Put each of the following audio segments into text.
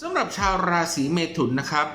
สำหรับชาวราศีเมถุนนะครับ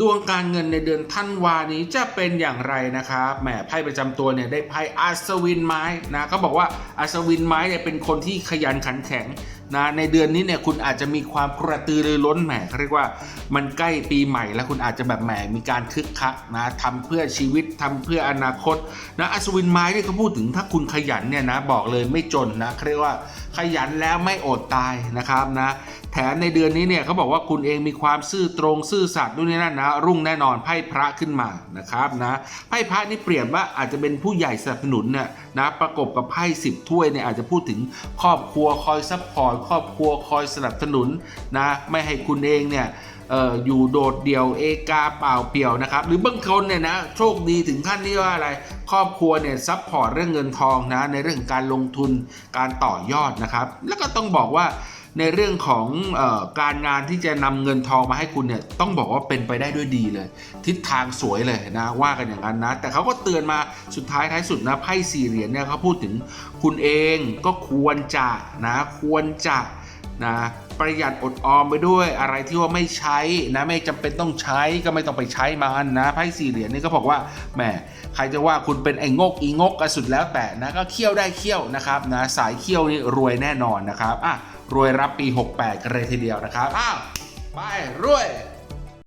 ดวงการเงินในเดือนธันวานี้จะเป็นอย่างไรนะครับแหมไพ่ประจำตัวเนี่ยได้ไพ่อัศวินไม้นะเขาบอกว่าอัศวินไม้เนี่ยเป็นคนที่ขยันขันแข็งนะในเดือนนี้เนี่ยคุณอาจจะมีความกระตือรือร้นแหมเขาเรียกว่ามันใกล้ปีใหม่แล้วคุณอาจจะแบบแหมมีการคึกคักนะทำเพื่อชีวิตทำเพื่ออนาคตนะอัศวินไม้ที่เขาพูดถึงถ้าคุณขยันเนี่ยนะบอกเลยไม่จนนะเขาเรียกว่าขยันแล้วไม่อดตายนะครับนะ แถมในเดือนนี้เนี่ยเขาบอกว่าคุณเองมีความซื่อตรงซื่อสัตย์ด้วยนี่นั่นนะรุ่งแน่นอนไพ่พระขึ้นมานะครับนะไพ่พระนี่เปรียบว่าอาจจะเป็นผู้ใหญ่สนับสนุนเนี่ยนะประกบกับไพ่สิบถ้วยเนี่ยอาจจะพูดถึงครอบครัวคอยซัพพอร์ตครอบครัวคอยสนับสนุนนะไม่ให้คุณเองเนี่ยอยู่โดดเดี่ยวเอกาเปล่าเปลี่ยวนะครับ หรือบางคนเนี่ยนะโชคดีถึงขั้นที่ว่าอะไรครอบครัวเนี่ยซัพพอร์ตเรื่องเงินทองนะในเรื่องการลงทุนการต่อยอดนะครับ แล้วก็ต้องบอกว่า ในเรื่องของออการงานที่จะนำเงินทองมาให้คุณเนี่ยต้องบอกว่าเป็นไปได้ด้วยดีเลย ทิศทางสวยเลยนะว่ากันอย่างนั้นนะ แต่เขาก็เตือนมาสุดท้ายท้ายสุดนะไพ่สี่เหรียญเนี่ยเขาพูดถึงคุณเองก็ควรจะนะควรจะนะ ประหยัดอดออมไปด้วยอะไรที่ว่าไม่ใช้นะไม่จำเป็นต้องใช้ก็ไม่ต้องไปใช้มันนะไพ่สี่เหรียญนี่ก็บอกว่าแหมใครจะว่าคุณเป็นไอ้งกอีงกก็สุดแล้วแต่นะก็เคี่ยวได้เคี่ยวนะครับนะสายเคี่ยวนี่รวยแน่นอนนะครับอะรวยรับปี 68 กันเลยทีเดียวนะครับอ้าวไปรวย